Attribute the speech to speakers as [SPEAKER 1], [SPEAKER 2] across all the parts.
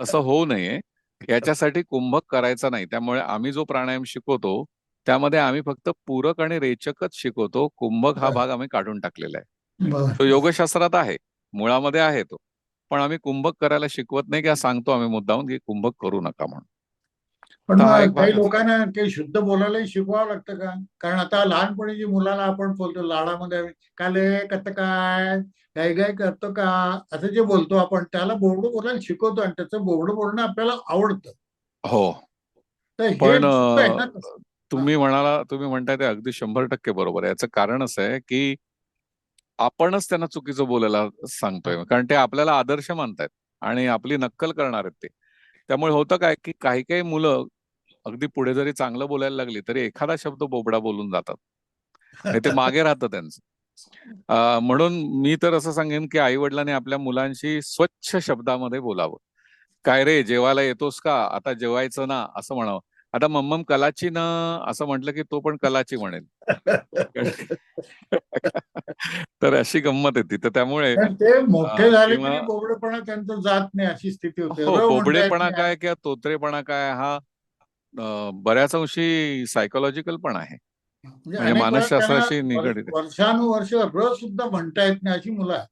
[SPEAKER 1] असं होऊ नये. याच्यासाठी कुंभक करायचा नाही. त्यामुळे आम्ही जो प्राणायाम शिकवतो त्यामध्ये आम्ही फक्त पूरक आणि रेचकच शिकवतो. कुंभक हा. भाग आम्ही काढून टाकलेला आहे. तो योगशास्त्रात आहे. मुळामध्ये आहे तो. पण आम्ही कुंभक करायला शिकवत नाही किंवा सांगतो आम्ही मुद्दाहून की कुंभक करू नका म्हणून.
[SPEAKER 2] पण काही. लोकांना काही शुद्ध बोलायलाही शिकवावं लागतं का? कारण आता लहानपणी जी मुलाला आपण बोलतो लाडामध्ये काले कत काय? काय काय करतो का? असं जे बोलतो आपण त्याला बोबडं बोलायला शिकवतो आणि त्याचं बोबडं बोलणं आपल्याला आवडतं.
[SPEAKER 1] हो. पण तुम्ही म्हणाला तुम्ही म्हणताय ते अगदी शंभर टक्के बरोबर आहे. याचं कारण असं आहे की आपणच त्यांना चुकीचं बोलायला सांगतोय. कारण ते आपल्याला आदर्श मानतायत आणि आपली नक्कल करणार आहेत ते. त्यामुळे होतं काय की काही काही मुलं अगदी पुढे जरी चांगलं बोलायला लागली तरी एखादा शब्द बोबडा बोलून जातात. आणि ते मागे राहतं त्यांचं. म्हणून मी तर असं सांगेन की आई वडिलांनी आपल्या मुलांशी स्वच्छ शब्दामध्ये बोलावं. काय रे जेवायला येतोस का? आता जेवायचं ना असं म्हणावं. आता मम्मम कलाची ना असं म्हटलं की तो पण कलाची म्हणेल. तर अशी गंमत येते. तर त्यामुळे
[SPEAKER 2] मोठे झाले बोबडेपणा त्यांचं जात नाही अशी स्थिती होते.
[SPEAKER 1] हो बोबडेपणा. काय किंवा तोत्रेपणा काय हा बऱ्याच अंशी सायकोलॉजिकल पण आहे.
[SPEAKER 2] म्हणजे
[SPEAKER 1] म्हणजे मानसशास्त्राशी निगडीत
[SPEAKER 2] वर्षानुवर्ष र सुद्धा म्हणता येत नाही अशी मुलं.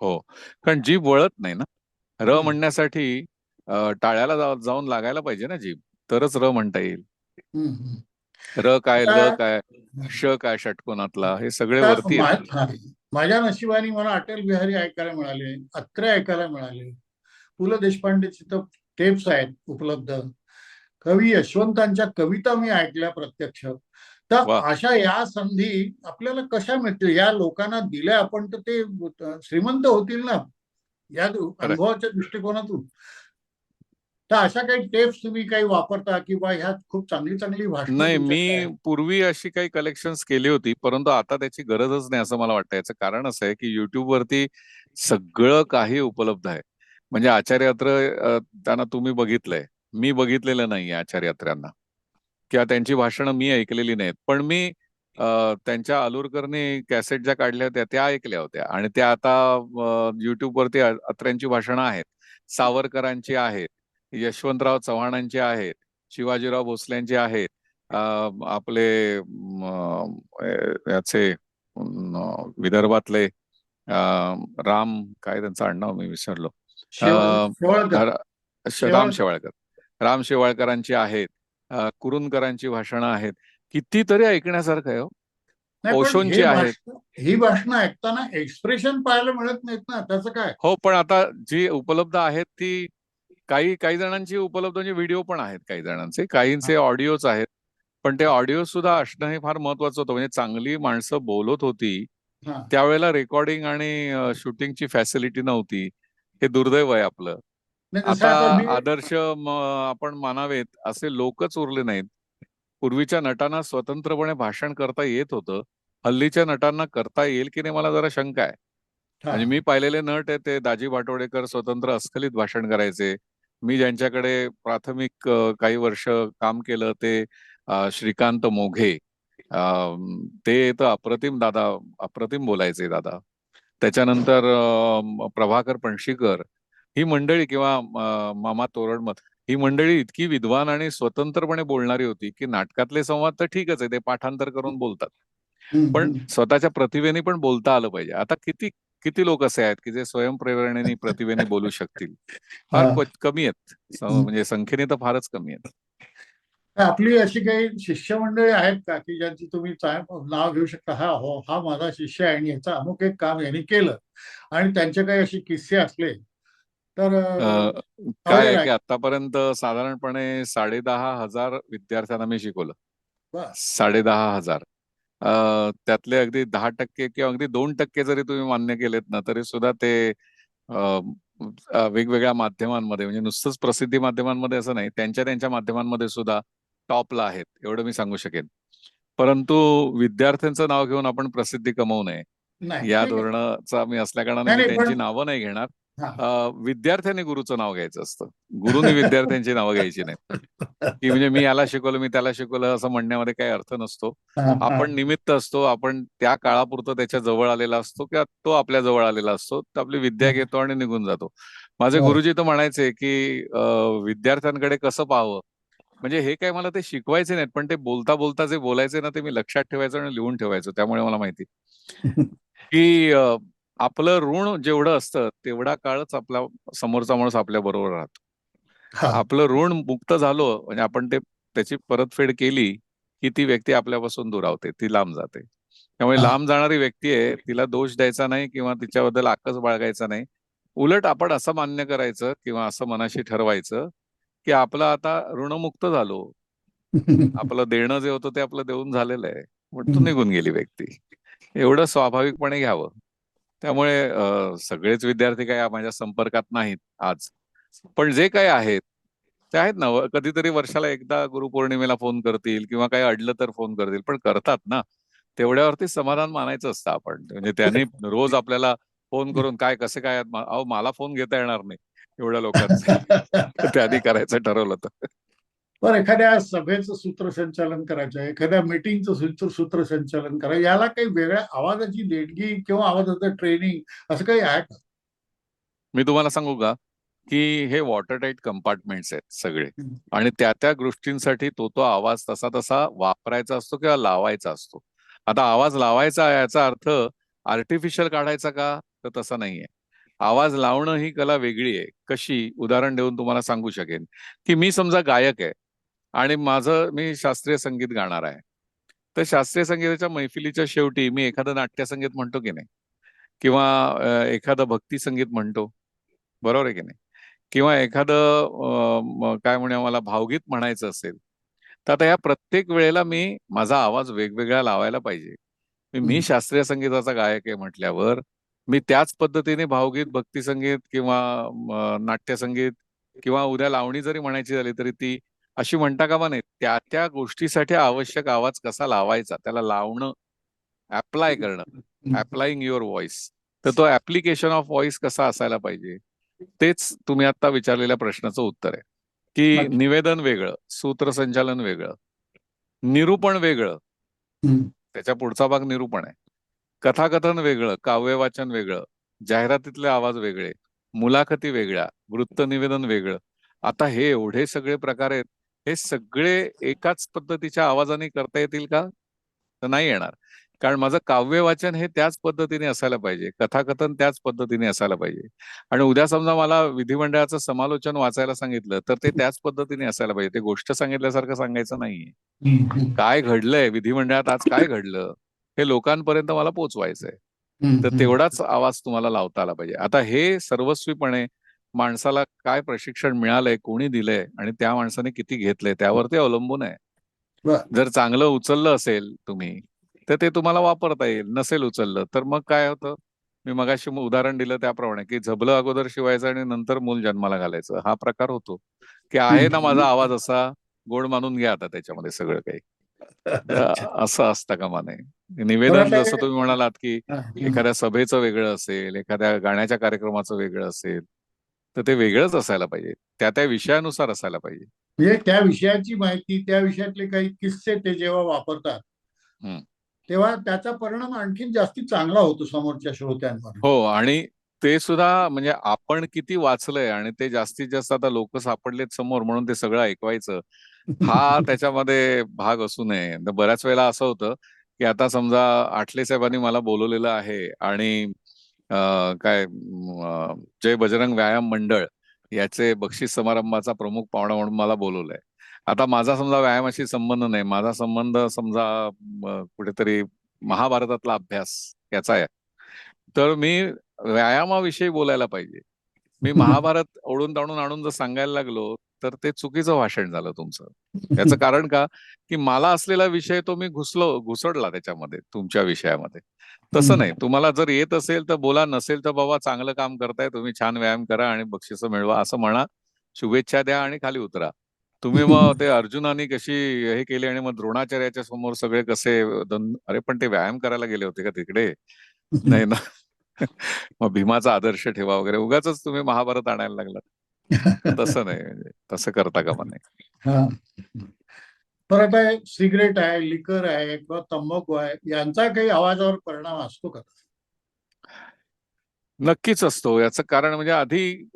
[SPEAKER 1] हो. कारण जीभ वळत नाही ना. र. म्हणण्यासाठी टाळ्याला जा- जाऊन लागायला पाहिजे ना जीभ. तरच र म्हणता येईल. र काय ल काय श काय षटकोनातला हे सगळे वरती.
[SPEAKER 2] माझ्या नशिबाने मला अटल बिहारी ऐकायला मिळाले अत्रे ऐकायला मिळाले. पु ल देशपांडेचे तर टेप्स आहेत उपलब्ध. कवी यशवंतांच्या कविता मी ऐकल्या प्रत्यक्ष. तर. अशा या संधी आपल्याला कशा मिळतील? या लोकांना दिल्या आपण तर ते श्रीमंत होतील ना? या अनुभवाच्या दृष्टिकोनातून. तर अशा काही टेप्स तुम्ही काही वापरता किंवा ह्यात खूप चांगली चांगली भाषण
[SPEAKER 1] नाही मी पूर्वी अशी काही कलेक्शन्स केली होती परंतु आता त्याची गरजच नाही असं मला वाटतं याचं कारण असं आहे की युट्यूब वरती सगळं काही उपलब्ध आहे. म्हणजे आचार्यात्र अ, त्यांना तुम्ही बघितलंय. मी बघितलेलं नाही आचार्यात्र्यांना. किंवा त्यांची भाषणं मी ऐकलेली नाहीत. पण मी त्यांच्या आलूरकरने कॅसेट ज्या काढल्या होत्या त्या ऐकल्या होत्या. आणि त्या आता युट्यूब वरती अ- अत्र्यांची भाषणं आहेत. सावरकरांची आहेत यशवंतराव चव्हाणांची आहेत शिवाजीराव भोसल्यांचे आहेत आपले याचे विदर्भातले राम काय त्यांचं आडनाव मी विसरलो. राम शेवाळकर. राम शेवाळकरांची आहेत कुरुंदकरांची भाषणं आहेत कितीतरी ऐकण्यासारखं आहे हो.
[SPEAKER 2] हे
[SPEAKER 1] आहेत.
[SPEAKER 2] ही भाषणं ऐकताना एक्सप्रेशन पाहायला मिळत नाहीत ना त्याचं काय
[SPEAKER 1] हो पण आता जी उपलब्ध आहेत ती काही काही जणांची उपलब्ध म्हणजे व्हिडिओ पण आहेत काही जणांचे काहींचे ऑडिओच आहेत पण ते ऑडिओ सुद्धा असणं हे फार महत्वाचं होतं म्हणजे चांगली माणसं बोलत होती. त्यावेळेला रेकॉर्डिंग आणि शूटिंगची फॅसिलिटी नव्हती हे दुर्दैव आहे आपलं आता आदर्श आपण मानावेत असे लोकच उरले नाहीत. पूर्वीच्या नटांना स्वतंत्रपणे भाषण करता येत होतं. हल्लीच्या नटांना करता येईल की नाही मला जरा शंका आहे. म्हणजे मी पाहिलेले नट आहे ते दाजी भाटोडेकर स्वतंत्र अस्खलित भाषण करायचे. मी ज्यांच्याकडे प्राथमिक काही वर्ष काम केलं ते श्रीकांत मोघे. ते तर अप्रतिम दादा अप्रतिम बोलायचे दादा. त्याच्यानंतर प्रभाकर पणशीकर ही मंडळी किंवा मामा तोरडमत ही मंडळी इतकी विद्वान आणि स्वतंत्रपणे बोलणारी होती की नाटकातले संवाद तर ठीकच आहे ते पाठांतर करून बोलतात. पण. स्वतःच्या प्रतिभेने पण बोलता आलं पाहिजे. आता किती किती लोक असे आहेत की जे स्वयंप्रेरणेने प्रतिभेने बोलू शकतील? फार कमी आहेत. म्हणजे संख्येने तर फारच कमी आहेत.
[SPEAKER 2] आपली अशी काही शिष्यमंडळी आहेत का की ज्यांची तुम्ही नाव घेऊ शकता? हा हो हा माझा शिष्य आहे आणि याचं अमुक एक काम यांनी केलं. आणि त्यांचे काही असे किस्से असले तर
[SPEAKER 1] काय आहे की आतापर्यंत साधारणपणे साडे दहा हजार विद्यार्थ्यांना मी शिकवलं. साडे दहा हजार. त्यातले अगदी दहा टक्के किंवा अगदी दोन टक्के जरी तुम्ही मान्य केलेत ना तरी सुद्धा ते वेगवेगळ्या माध्यमांमध्ये म्हणजे नुसतंच प्रसिद्धी माध्यमांमध्ये असं नाही त्यांच्या त्यांच्या माध्यमांमध्ये सुद्धा टॉपला आहेत एवढं मी सांगू शकेन. परंतु विद्यार्थ्यांचं नाव घेऊन आपण प्रसिद्धी कमवू नये.
[SPEAKER 2] नाही
[SPEAKER 1] या. धोरणाचा मी असल्या कारणाने त्यांची नावं नाही घेणार. विद्यार्थ्यांनी गुरुचं नाव घ्यायचं असतं. गुरुनी विद्यार्थ्यांची नावं घ्यायची नाहीत. की म्हणजे मी याला शिकवलं मी त्याला शिकवलं असं म्हणण्यामध्ये काही अर्थ नसतो. आपण निमित्त असतो आपण त्या काळापुरतं त्याच्याजवळ आलेला असतो किंवा तो आपल्या जवळ आलेला असतो तर आपली विद्या घेतो आणि निघून जातो. माझे
[SPEAKER 2] हो.
[SPEAKER 1] गुरुजी तर म्हणायचे की विद्यार्थ्यांकडे कसं पाहावं? म्हणजे हे काय मला ते शिकवायचे नाहीत पण ते बोलता बोलता जे बोलायचे ना ते मी लक्षात ठेवायचं आणि लिहून ठेवायचो त्यामुळे मला माहिती. की आपलं ऋण जेवढं असतं तेवढा काळच आपला समोरचा माणूस आपल्या बरोबर राहतो. आपलं ऋण मुक्त झालो म्हणजे आपण ते त्याची परतफेड केली की ती व्यक्ती आपल्यापासून दुरावते ती लांब जाते. त्यामुळे. लांब जाणारी व्यक्ती आहे तिला दोष द्यायचा नाही किंवा तिच्याबद्दल आकस बाळगायचा नाही. उलट आपण असं मान्य करायचं किंवा असं मनाशी ठरवायचं की आपलं आता ऋणमुक्त झालो. आपलं देणं जे होतं ते आपलं देऊन झालेलं आहे
[SPEAKER 2] हम्म.
[SPEAKER 1] निघून गेली व्यक्ती. एवढं स्वाभाविकपणे घ्यावं. त्यामुळे सगळेच विद्यार्थी काय माझ्या संपर्कात नाहीत आज. पण जे काही आहेत ते आहेत ना कधीतरी वर्षाला एकदा गुरुपौर्णिमेला फोन करतील किंवा काही अडलं तर फोन करतील पण करतात ना. तेवढ्यावरती समाधान मानायचं असतं आपण. म्हणजे त्यांनी रोज आपल्याला फोन करून काय कसे काय अहो मला फोन घेता येणार नाही एवढ्या लोकांचे. त्यांनी करायचं ठरवलं तर.
[SPEAKER 2] बरं एखाद्या सभेचं सूत्रसंचालन करायचं आहे एखाद्या मीटिंगचं सूत्र सूत्रसंचालन करायचं याला काही वेगळ्या आवाजाची देणगी किंवा आवाजाचं ट्रेनिंग असं काही आहे का?
[SPEAKER 1] मी तुम्हाला सांगू का की हे वॉटर टाईट कंपार्टमेंट्स आहेत सगळे. आणि त्या त्या गोष्टींसाठी तो तो आवाज तसा तसा वापरायचा असतो किंवा लावायचा असतो. आता आवाज लावायचा याचा अर्थ आर्टिफिशियल काढायचा का? तर तसा नाहीये. आवाज लावणं ही कला वेगळी आहे. कशी? उदाहरण देऊन तुम्हाला सांगू शकेन. की मी समजा गायक आहे. आणि माझं मी शास्त्रीय संगीत गाणार आहे. तर शास्त्रीय संगीताच्या मैफिलीच्या शेवटी मी एखादं नाट्यसंगीत म्हणतो की नाही? किंवा एखादं भक्ती संगीत म्हणतो. बरोबर आहे की नाही? किंवा एखादं काय म्हणे मला भावगीत म्हणायचं असेल तर आता या प्रत्येक वेळेला मी माझा आवाज वेगवेगळा लावायला पाहिजे. मी-. शास्त्रीय संगीताचा गायक आहे म्हटल्यावर मी त्याच पद्धतीने भावगीत भक्ती संगीत किंवा नाट्यसंगीत किंवा उद्या लावणी जरी म्हणायची झाली तरी ती अशी म्हणता कामा नये त्या त्या गोष्टीसाठी आवश्यक आवाज कसा लावायचा त्याला लावणं अप्लाय करणं
[SPEAKER 2] हम्म.
[SPEAKER 1] अप्लाइंग युअर व्हॉइस तर तो ऍप्लिकेशन ऑफ व्हॉइस कसा असायला पाहिजे तेच तुम्ही आता विचारलेल्या प्रश्नाचं उत्तर आहे की. निवेदन वेगळं सूत्रसंचालन वेगळं निरूपण वेगळं. त्याच्या पुढचा भाग निरूपण आहे कथाकथन वेगळं काव्यवाचन वेगळं जाहिरातीतले आवाज वेगळे मुलाखती वेगळ्या वृत्त निवेदन वेगळं आता हे एवढे सगळे प्रकार आहेत हे सगळे एकाच पद्धतीच्या आवाजाने करता येतील का? तर नाही येणार. कारण माझं काव्य वाचन हे त्याच पद्धतीने असायला पाहिजे. कथाकथन त्याच पद्धतीने असायला पाहिजे. आणि उद्या समजा मला विधिमंडळाचं समालोचन वाचायला सांगितलं तर ते त्याच पद्धतीने असायला पाहिजे. ते गोष्ट सांगितल्यासारखं सांगायचं नाहीये. काय घडलंय? विधिमंडळात आज काय घडलं? हे लोकांपर्यंत मला पोचवायचंय. तर तेवढाच आवाज तुम्हाला लावता आला पाहिजे. आता हे सर्वस्वीपणे माणसाला काय प्रशिक्षण मिळालंय कोणी दिलंय आणि त्या माणसाने किती घेतलंय त्यावरती अवलंबून आहे. जर चांगलं उचललं असेल तुम्ही तर ते तुम्हाला वापरता येईल. नसेल उचललं तर मग काय होतं? मी मगाशी मग उदाहरण दिलं त्याप्रमाणे की झबलं अगोदर शिवायचं आणि नंतर मूल जन्माला घालायचं. हा प्रकार होतो. की आहे ना माझा आवाज असा गोड मानून घ्या आता त्याच्यामध्ये सगळं काही. असं असतं का माने? निवेदन जसं तुम्ही म्हणालात की. एखाद्या सभेचं वेगळं असेल एखाद्या गाण्याच्या कार्यक्रमाचं वेगळं असेल तर ते वेगळंच असायला पाहिजे. त्या त्या विषयानुसार असायला पाहिजे.
[SPEAKER 2] म्हणजे त्या विषयाची माहिती त्या विषयातले काही किस्से ते जेव्हा वापरतात. तेव्हा त्याचा परिणाम आणखीन जास्ती चांगला होतो समोरच्या श्रोत्यांवर.
[SPEAKER 1] हो आणि ते सुद्धा म्हणजे आपण किती वाचलंय आणि ते जास्तीत जास्त आता लोक सापडलेत समोर म्हणून ते सगळं ऐकवायचं हा त्याच्यामध्ये भाग असू नये. बऱ्याच वेळेला असं होतं की आता समजा आठले साहेबांनी मला बोलवलेलं आहे आणि काय जय बजरंग व्यायाम मंडळ याचे बक्षीस समारंभाचा प्रमुख पाहुणा म्हणून मला बोलवलंय. आता माझा समजा व्यायामाशी संबंध नाही. माझा संबंध समजा कुठेतरी महाभारतातला अभ्यास याचा आहे. तर मी व्यायामाविषयी बोलायला पाहिजे. मी महाभारत ओढून ताणून आणून जर सांगायला लागलो तर ते चुकीचं भाषण झालं तुमचं. याचं कारण का? की मला असलेला विषय तो मी घुसलो घुसडला त्याच्यामध्ये तुमच्या विषयामध्ये. तसं नाही. तुम्हाला जर येत असेल तर बोला नसेल तर बाबा चांगलं काम करताय तुम्ही छान व्यायाम करा आणि बक्षिस मिळवा असं म्हणा. शुभेच्छा द्या आणि खाली उतरा. तुम्ही मग ते अर्जुनाने कशी हे केली आणि मग द्रोणाचार्याच्या समोर सगळे कसे अरे पण ते व्यायाम करायला गेले होते का तिकडे? नाही ना. मग भीमाचा आदर्श ठेवा वगैरे. उगाच तुम्ही महाभारत आणायला लागलात. तसं नाही म्हणजे तसं करता का नाही
[SPEAKER 2] हा. परत आहे सिगरेट आहे लिकर आहे किंवा तंबाखू आहे यांचा काही आवाजावर परिणाम असतो का
[SPEAKER 1] नक्कीच असतो. याचं कारण म्हणजे आधी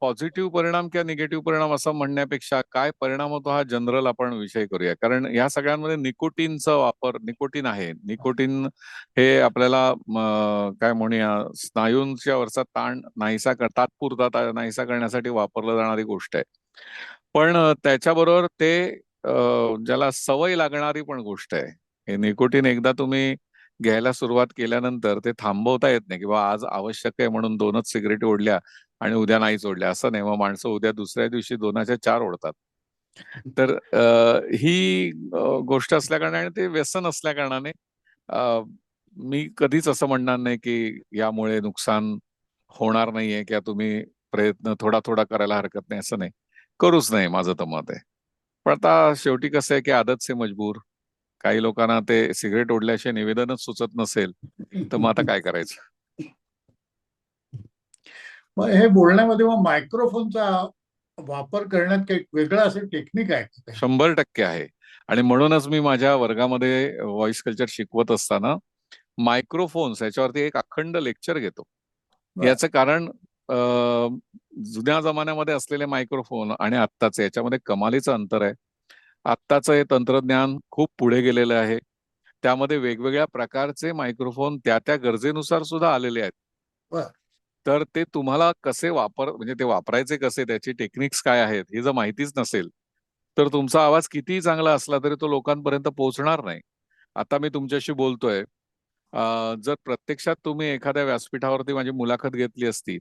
[SPEAKER 1] पॉझिटिव्ह परिणाम किंवा निगेटिव्ह परिणाम असं म्हणण्यापेक्षा काय परिणाम होतो हा जनरल आपण विषय करूया. कारण या सगळ्यांमध्ये निकोटीनचा वापर निकोटीन आहे. निकोटीन हे आपल्याला काय म्हणूया स्नायूंच्या वरचा ताण नाहीसा कर तात्पुरता नाहीसा करण्यासाठी वापरलं जाणारी गोष्ट आहे. पण त्याच्याबरोबर ते ज्याला सवय लागणारी पण गोष्ट आहे. हे निकोटीन एकदा तुम्ही घ्यायला सुरुवात केल्यानंतर ते थांबवता येत नाही किंवा आज आवश्यक आहे म्हणून दोनच सिगरेट ओढल्या आणि उद्या नाहीच ओढल्या असं नाही. मग माणसं उद्या दुसऱ्या दिवशी दोनाच्या चार ओढतात. तर ही गोष्ट असल्या कारणाने ते व्यसन असल्या कारणाने मी कधीच असं म्हणणार नाही की यामुळे नुकसान होणार नाहीये किंवा तुम्ही प्रयत्न थोडा थोडा करायला हरकत नाही असं नाही. करूच नाही माझं तर मत आहे. पण आता शेवटी कसं आहे की आदत से मजबूर काही लोकांना ते सिगरेट ओढल्याशिवाय निवेदनच सुचत नसेल तर मग आता काय करायचं
[SPEAKER 2] मग हे बोलण्यामध्ये मग मायक्रोफोनचा वापर करण्यात काही वेगळं असं टेक्निक आहे?
[SPEAKER 1] शंभर टक्के आहे आणि म्हणूनच मी माझ्या वर्गामध्ये व्हॉइस कल्चर शिकवत असताना मायक्रोफोन्स याच्यावरती एक अखंड लेक्चर घेतो. याचं कारण जुन्या जमान्यामध्ये असलेले मायक्रोफोन आणि आत्ताचे याच्यामध्ये कमालीचं अंतर आहे आत्ताचं हे तंत्रज्ञान खूप पुढे गेलेलं आहे. त्यामध्ये वेगवेगळ्या प्रकारचे मायक्रोफोन त्या त्या गरजेनुसार सुद्धा आलेले आहेत. तर ते तुम्हाला कसे वापर म्हणजे ते वापरायचे कसे त्याची टेक्निक्स काय आहेत हे जर माहितीच नसेल तर तुमचा आवाज कितीही चांगला असला तरी तो लोकांपर्यंत पोहोचणार नाही. आता मी तुमच्याशी बोलतोय. जर प्रत्यक्षात तुम्ही एखाद्या व्यासपीठावरती माझी मुलाखत घेतली असती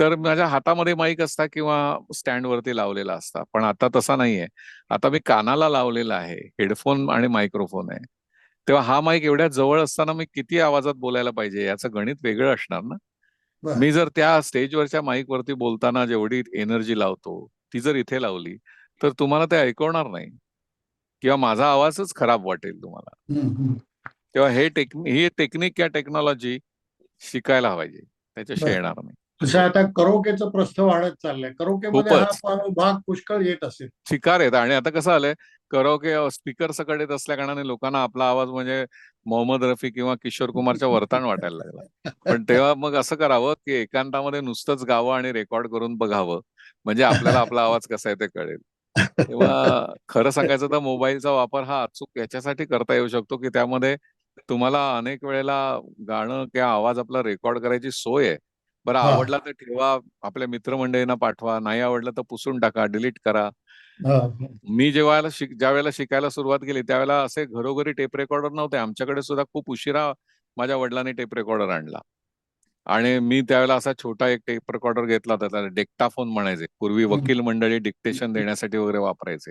[SPEAKER 1] तर माझ्या हातामध्ये माईक असता किंवा स्टँडवरती लावलेला असता. पण आता तसा नाहीये. आता मी कानाला लावलेला आहे. हेडफोन आणि मायक्रोफोन आहे. तेव्हा हा माईक एवढ्या जवळ असताना मी किती आवाजात बोलायला पाहिजे याचं गणित वेगळं असणार ना. मी जर त्या स्टेजवरच्या माईक वरती बोलताना जेवढी एनर्जी लावतो ती जर इथे लावली तर तुम्हाला ते ऐकवणार नाही. किंवा माझा आवाजच खराब वाटेल तुम्हाला. तेव्हा हे टेक्निक ही टेक्निक या टेक्नॉलॉजी शिकायला पाहिजे त्याच्याशिवाय
[SPEAKER 2] बरं.
[SPEAKER 1] येणार नाही.
[SPEAKER 2] तसं आता करोकेचं प्रस्थ वाढत चाललंय. करोकेमध्ये हा. पा- भाग पुष्कळ येत असेल.
[SPEAKER 1] शिकार येत आणि आता कसं आलंय? करोके स्पीकर सकट येत असल्या कारणाने लोकांना आपला आवाज म्हणजे मोहम्मद रफी किंवा किशोर कुमारच्या वर्तान वाटायला लागला. पण तेव्हा मग असं करावं की एकांतामध्ये नुसतंच गावं आणि रेकॉर्ड करून बघावं. म्हणजे आपल्याला आपला आवाज कसा आहे ते कळेल. तेव्हा खरं सांगायचं तर मोबाईलचा वापर हा अचूक याच्यासाठी करता येऊ शकतो की त्यामध्ये तुम्हाला अनेक वेळेला गाणं किंवा आवाज आपला रेकॉर्ड करायची सोय आहे. बरं. आवडला तर ठेवा आपल्या मित्रमंडळींना पाठवा नाही आवडलं तर पुसून टाका डिलीट करा. मी जेव्हा ज्या वेळेला शिकायला सुरुवात केली त्यावेळेला असे घरोघरी टेप रेकॉर्डर नव्हते आमच्याकडे सुद्धा खूप उशिरा माझ्या वडिलांनी टेप रेकॉर्डर आणला आणि मी त्यावेळेला असा छोटा एक टेप रेकॉर्डर घेतला होता त्याला डेक्टाफोन म्हणायचे पूर्वी. वकील मंडळी डिक्टेशन देण्यासाठी वगैरे वापरायचे.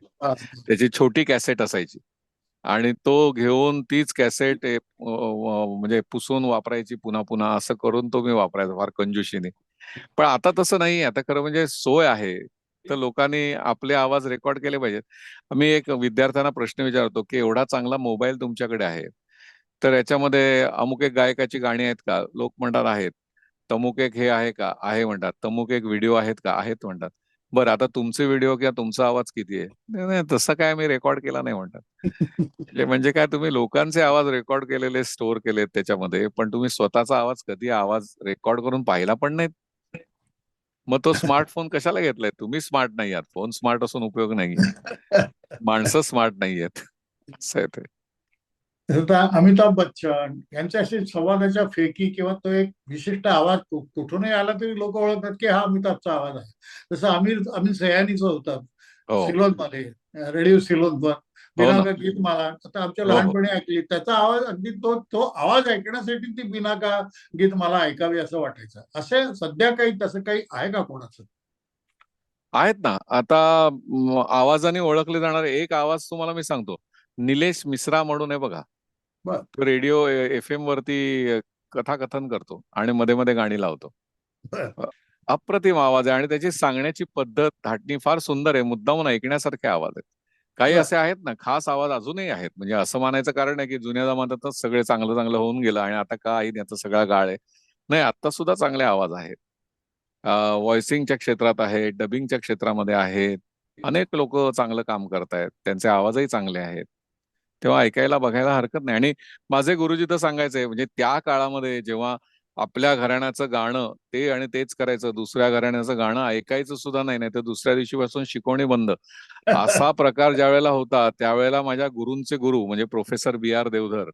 [SPEAKER 1] त्याची छोटी कॅसेट असायची आणि तो घेऊन तीच कॅसेट म्हणजे पुसून वापरायची पुन्हा पुन्हा असं करून तो मी वापरायचा फार कंजुशीने. पण आता तसं नाही आता खरं म्हणजे सोय आहे. तर लोकांनी आपले आवाज रेकॉर्ड केले पाहिजेत. मी एक विद्यार्थ्यांना प्रश्न विचारतो की एवढा चांगला मोबाईल तुमच्याकडे आहे. तर याच्यामध्ये अमुक एक गायकाची गाणी आहेत का? लोक म्हणतात आहेत. तमुक एक हे आहे का? आहे म्हणतात. तमुक एक व्हिडिओ आहेत का? आहेत म्हणतात. बरं आता तुमचे व्हिडिओ किंवा तुमचा आवाज किती आहे? नाही, तसं काय मी रेकॉर्ड केला नाही म्हणतात. म्हणजे, म्हणजे- काय तुम्ही लोकांचे आवाज रेकॉर्ड केलेले स्टोअर केलेत त्याच्यामध्ये पण तुम्ही स्वतःचा आवाज कधी आवाज रेकॉर्ड करून पाहिला पण नाही मग तो स्मार्टफोन कशाला घेतलाय? तुम्ही स्मार्ट नाही आहात. फोन स्मार्ट असून उपयोग नाही माणसं स्मार्ट नाही आहेत. असं आहे ते.
[SPEAKER 2] अमिताभ बच्चन यांच्या अशी संवादाच्या फेकी किंवा तो एक विशिष्ट आवाज कुठूनही आला तरी लोक ओळखतात की हा अमिताभचा आवाज आहे. जसं आमिर अमित सयानीचं होतं.
[SPEAKER 1] हो.
[SPEAKER 2] सिलोनमध्ये रेडिओ सिलोन वर
[SPEAKER 1] हो
[SPEAKER 2] गीत मला. आता आमच्या
[SPEAKER 1] हो.
[SPEAKER 2] लहानपणी ऐकली. त्याचा आवाज अगदी तो तो आवाज ऐकण्यासाठी ती बिनाका गीत मला ऐकावी असं वाटायचं. असे सध्या काही तसं काही आहे का कोणाचं?
[SPEAKER 1] आहेत ना. आता आवाजाने ओळखले जाणारे एक आवाज तुम्हाला मी सांगतो. निलेश मिश्रा म्हणून आहे बघा.
[SPEAKER 2] बर.
[SPEAKER 1] तो रेडिओ एफ एम वरती कथाकथन करतो आणि मध्ये मध्ये गाणी लावतो. अप्रतिम आवाज आहे आणि त्याची सांगण्याची पद्धत धाटणी फार सुंदर आहे मुद्दामून ऐकण्यासारखे आवाज आहेत. काही. असे आहेत ना खास आवाज अजूनही आहेत. म्हणजे असं मानायचं कारण आहे की जुन्या जमान्यातच सगळे चांगलं चांगलं होऊन गेलं आणि आता काय याचा सगळा गाळ आहे. नाही आता सुद्धा चांगले आवाज आहेत. व्हॉइसिंगच्या क्षेत्रात आहेत डबिंगच्या क्षेत्रामध्ये आहेत. अनेक लोक चांगलं काम करतायत. त्यांचे आवाजही चांगले आहेत. तेव्हा ऐकायला बघायला हरकत नाही. आणि माझे गुरुजी तर सांगायचे म्हणजे त्या काळामध्ये जेव्हा आपल्या घराण्याचं गाणं ते आणि तेच करायचं दुसऱ्या घराण्याचं गाणं ऐकायचं सुद्धा नाही नाही तर दुसऱ्या दिवशीपासून शिकवणी बंद. असा प्रकार ज्या वेळेला होता त्यावेळेला माझ्या गुरूंचे गुरु म्हणजे professor B R Deodhar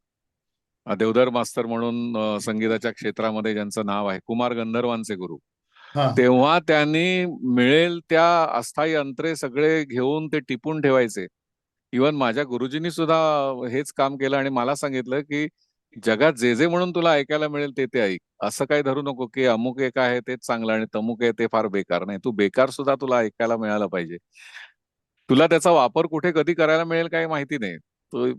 [SPEAKER 1] Deodhar मास्तर म्हणून संगीताच्या क्षेत्रामध्ये ज्यांचं नाव आहे कुमार गंधर्वांचे गुरु. तेव्हा त्यांनी मिळेल त्या अस्थायी अंतरे सगळे घेऊन ते टिपून ठेवायचे. इवन माझ्या गुरुजींनी सुद्धा हेच काम केलं आणि मला सांगितलं की जगात जे जे म्हणून तुला ऐकायला मिळेल ते ते ऐक. असं काही धरू नको की अमुक एक आहे तेच चांगलं आणि तमुक आहे ते फार बेकार. नाही तू बेकार सुद्धा तुला ऐकायला मिळालं पाहिजे. तुला त्याचा वापर कुठे कधी करायला मिळेल काही माहिती नाही. तो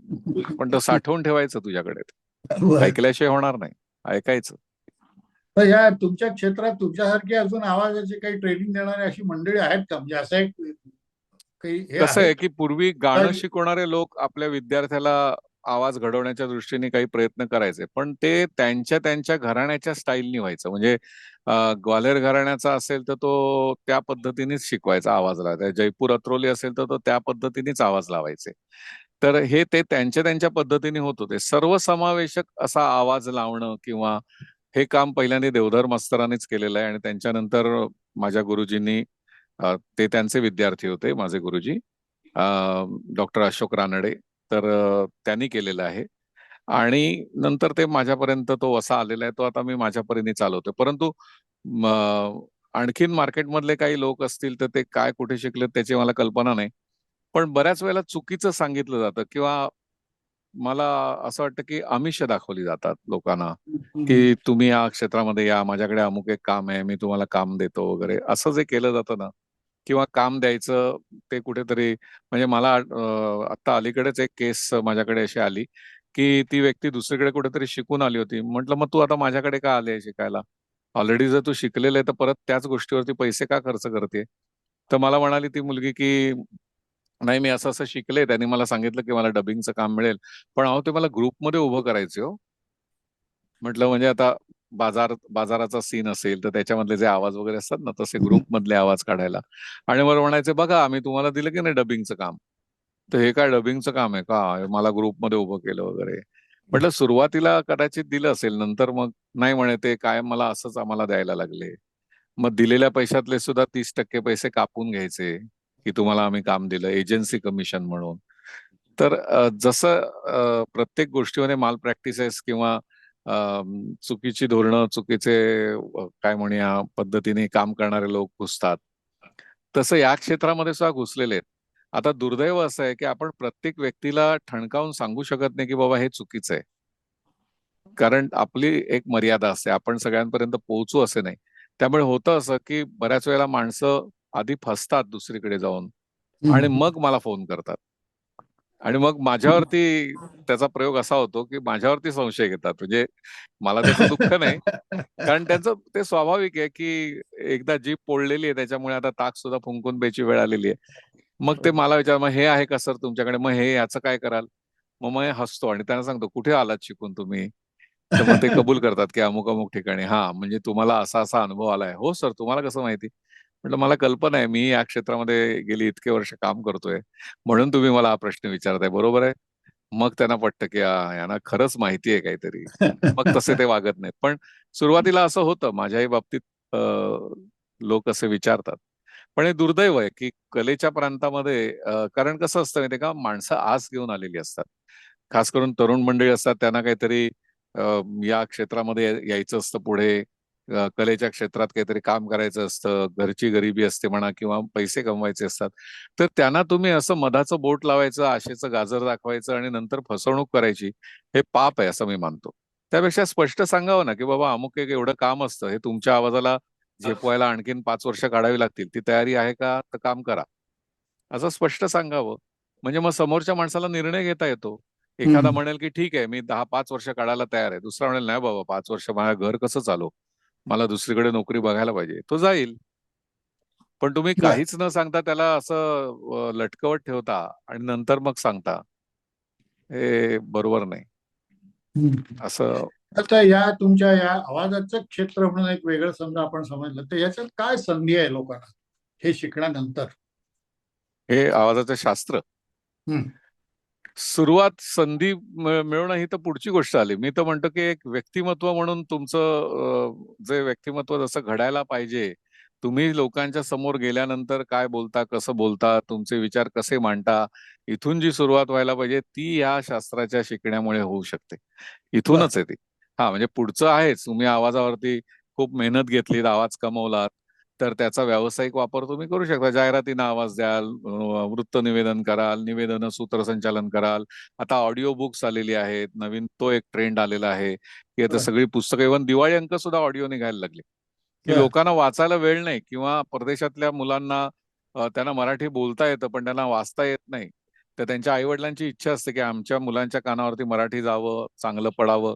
[SPEAKER 1] पण तो साठवून ठेवायचं तुझ्याकडे. ऐकल्याशिवाय होणार नाही. ऐकायचं.
[SPEAKER 2] तर या तुमच्या क्षेत्रात तुमच्यासारखी अजून आवाजाची काही ट्रेनिंग देणारी अशी मंडळी आहेत का? म्हणजे असं एक काही
[SPEAKER 1] कसं आहे. की पूर्वी गाणं शिकवणारे लोक आपल्या विद्यार्थ्याला आवाज घडवण्याच्या दृष्टीने काही प्रयत्न करायचे पण ते त्यांच्या त्यांच्या घराण्याच्या स्टाईलनी व्हायचं. म्हणजे ग्वाल्हेर घराण्याचा असेल तर तो त्या पद्धतीनेच शिकवायचा आवाज लावायचा. जयपूर अत्रोली असेल तर तो त्या पद्धतीनेच आवाज लावायचे. तर हे ते त्यांच्या त्यांच्या पद्धतीने होत होते. सर्वसमावेशक असा आवाज लावणं किंवा हे काम पहिल्यांदा देवधर मास्तरांनीच केलेलं आहे आणि त्यांच्यानंतर माझ्या गुरुजींनी ते त्यांचे विद्यार्थी होते माझे गुरुजी. डॉक्टर अशोक रानडे. तर त्यांनी केलेलं आहे. आणि नंतर ते माझ्यापर्यंत तो असा आलेला आहे तो आता मी माझ्या परीने चालवतोय. परंतु आणखीन मार्केटमधले काही लोक असतील तर ते काय कुठे शिकले त्याची मला कल्पना नाही. पण बऱ्याच वेळेला चुकीचं सांगितलं जातं किंवा मला असं वाटतं की आमिष दाखवली जातात लोकांना की तुम्ही या क्षेत्रामध्ये या माझ्याकडे अमुक एक काम आहे मी तुम्हाला काम देतो वगैरे. असं जे केलं जातं ना किंवा काम द्यायचं ते कुठेतरी म्हणजे मला आता अलीकडेच एक केस माझ्याकडे अशी आली की ती व्यक्ती दुसरीकडे कुठेतरी शिकून आली होती. म्हटलं मग तू आता माझ्याकडे का आली आहे शिकायला? ऑलरेडी जर तू शिकलेलं आहे तर परत त्याच गोष्टीवरती पैसे का खर्च करते? तर मला म्हणाली ती मुलगी की नाही मी असं असं शिकले त्यांनी मला सांगितलं की मला डबिंगचं काम मिळेल. पण अहो ते मला ग्रुपमध्ये उभं करायचे हो. म्हटलं म्हणजे आता बाजार बाजाराचा सीन असेल तर त्याच्यामधले जे आवाज वगैरे असतात ना तसे ग्रुप मधले आवाज काढायला. आणि मला म्हणायचे बघा आम्ही तुम्हाला दिलं की नाही डबिंगचं काम? तर हे काय डबिंगचं काम आहे का? मला ग्रुपमध्ये उभं केलं वगैरे. म्हटलं सुरुवातीला कदाचित दिलं असेल नंतर मग नाही म्हणे ते काय मला असंच आम्हाला द्यायला लागले. मग दिलेल्या पैशातले सुद्धा तीस टक्के पैसे कापून घ्यायचे की तुम्हाला आम्ही काम दिलं एजन्सी कमिशन म्हणून. तर जसं प्रत्येक गोष्टीमध्ये माल प्रॅक्टिसेस किंवा चुकीची धोरणं चुकीचे काय म्हणूया पद्धतीने काम करणारे लोक घुसतात. तसं या क्षेत्रामध्ये सुद्धा घुसलेले आहेत. आता दुर्दैव असं आहे की आपण प्रत्येक व्यक्तीला ठणकावून सांगू शकत नाही की बाबा हे चुकीचं आहे. कारण आपली एक मर्यादा असते. आपण सगळ्यांपर्यंत पोहोचू असे नाही. त्यामुळे होतं असं की बऱ्याच वेळेला माणसं आधी फसतात दुसरीकडे जाऊन. आणि मग मला फोन करतात. आणि मग माझ्यावरती त्याचा प्रयोग असा होतो की माझ्यावरती संशय घेतात. म्हणजे मला त्याचं दुःख नाही. कारण त्यांचं ते स्वाभाविक आहे की एकदा जीप पोळलेली आहे त्याच्यामुळे आता ताक सुद्धा फुंकून प्यायची वेळ आलेली आहे. मग ते मला विचार मग हे आहे का सर तुमच्याकडे? मग हे याचं काय कराल? मग मग हसतो आणि त्यांना सांगतो कुठे आलात शिकून तुम्ही? तर मग ते कबूल करतात की अमुक अमुक ठिकाणी हा म्हणजे तुम्हाला असा असा अनुभव आलाय. हो सर तुम्हाला कसं माहिती? म्हटलं मला कल्पना आहे मी या क्षेत्रामध्ये गेली इतके वर्ष काम करतोय म्हणून तुम्ही मला हा प्रश्न विचारताय बरोबर आहे? मग त्यांना पटतं की यांना खरंच माहिती आहे काहीतरी. मग तसे ते वागत नाहीत. पण सुरुवातीला असं होतं माझ्याही बाबतीत लोक असे विचारतात. पण हे दुर्दैव आहे की कलेच्या प्रांतामध्ये कारण कसं असतं माहिती का माणसं आस घेऊन आलेली असतात. खास करून तरुण मंडळी असतात त्यांना काहीतरी या क्षेत्रामध्ये यायचं असतं पुढे कलेच्या क्षेत्रात काहीतरी काम करायचं असतं घरची गरिबी असते म्हणा किंवा पैसे कमवायचे असतात. तर त्यांना तुम्ही असं मधाचं बोट लावायचं आशेचं गाजर दाखवायचं आणि नंतर फसवणूक करायची हे पाप आहे असं मी मानतो. त्यापेक्षा स्पष्ट सांगावं ना की बाबा अमुक एक एवढं काम असतं हे तुमच्या आवाजाला झेपवायला आणखीन पाच वर्ष काढावी लागतील ती तयारी आहे का तर काम करा. असं स्पष्ट सांगावं. म्हणजे मग समोरच्या माणसाला निर्णय घेता येतो. एखादा. म्हणेल की ठीक आहे मी दहा पाच वर्ष काढायला तयार आहे. दुसरा म्हणेल नाही बाबा पाच वर्ष माझं घर कसं चालू? मला दुसरीकडे नोकरी बघायला पाहिजे तो जाईल पण तुम्ही. काहीच न सांगता त्याला असं लटकवत ठेवता आणि नंतर मग सांगता हे बरोबर नाही. असं
[SPEAKER 2] आता या तुमच्या या आवाजाचं क्षेत्र म्हणून एक वेगळं समजा आपण समजलं तर याच्यात काय संधी आहे लोकांना हे शिकण्यानंतर
[SPEAKER 1] हे आवाजाचं शास्त्र. सुरुवात संधी मिळवणं ही तर पुढची गोष्ट आली. मी तर म्हणतो की एक व्यक्तिमत्व म्हणून तुमचं जे व्यक्तिमत्व जसं घडायला पाहिजे तुम्ही लोकांच्या समोर गेल्यानंतर काय बोलता कसं बोलता तुमचे विचार कसे मांडता इथून जी सुरुवात व्हायला पाहिजे ती या शास्त्राच्या शिकण्यामुळे होऊ शकते. इथूनच आहे ती. हा म्हणजे पुढचं आहेच. तुम्ही आवाजावरती खूप मेहनत घेतलीत आवाज कमवलात तर त्याचा व्यावसायिक वापर तुम्ही करू शकता. जाहिरातीनं आवाज द्याल वृत्त निवेदन कराल निवेदन सूत्रसंचालन कराल. आता ऑडिओ बुक्स आलेली आहेत. नवीन तो एक ट्रेंड आलेला आहे की आता. सगळी पुस्तकं इव्हन दिवाळी अंक सुद्धा ऑडिओ निघायला लागले. की. लोकांना वाचायला वेळ नाही किंवा परदेशातल्या मुलांना त्यांना मराठी बोलता येतं पण त्यांना वाचता येत नाही. तर त्यांच्या आईवडिलांची इच्छा असते की आमच्या मुलांच्या कानावरती मराठी जावं चांगलं पडावं.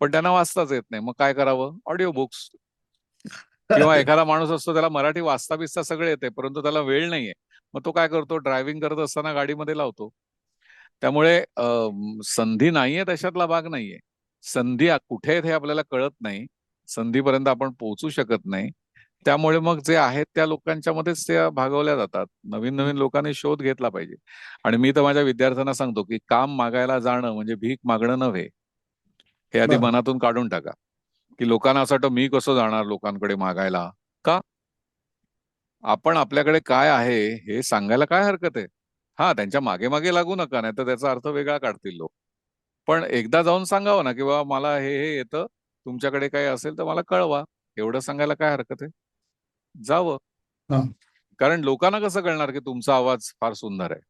[SPEAKER 1] पण त्यांना वाचताच येत नाही. मग काय करावं? ऑडिओ बुक्स किंवा एखादा माणूस असतो त्याला मराठी वाचता बिचता सगळं येते परंतु त्याला वेळ नाहीये. मग तो काय करतो? ड्रायव्हिंग करत असताना गाडीमध्ये लावतो. त्यामुळे संधी नाहीये त्याच्यातला भाग नाहीये. संधी कुठे आहेत हे आपल्याला कळत नाही. संधीपर्यंत आपण पोहोचू शकत नाही. त्यामुळे मग जे आहेत त्या लोकांच्या मध्येच त्या भागवल्या जातात. नवीन नवीन लोकांनी शोध घेतला पाहिजे. आणि मी तर माझ्या विद्यार्थ्यांना सांगतो की काम मागायला जाणं म्हणजे भीक मागणं नव्हे. हे आधी. मनातून काढून टाका. की लोकांना असं वाटतं मी कसं जाणार लोकांकडे मागायला? का? आपण आपल्याकडे काय आहे हे सांगायला काय हरकत आहे? हा त्यांच्या मागे मागे लागू नका नाही तर त्याचा अर्थ वेगळा काढतील लोक. पण एकदा जाऊन सांगावं ना की बाबा मला हे हे येतं तुमच्याकडे काही असेल तर मला कळवा. एवढं सांगायला काय हरकत आहे? जावं. कारण लोकांना कसं कळणार की तुमचा आवाज फार सुंदर आहे?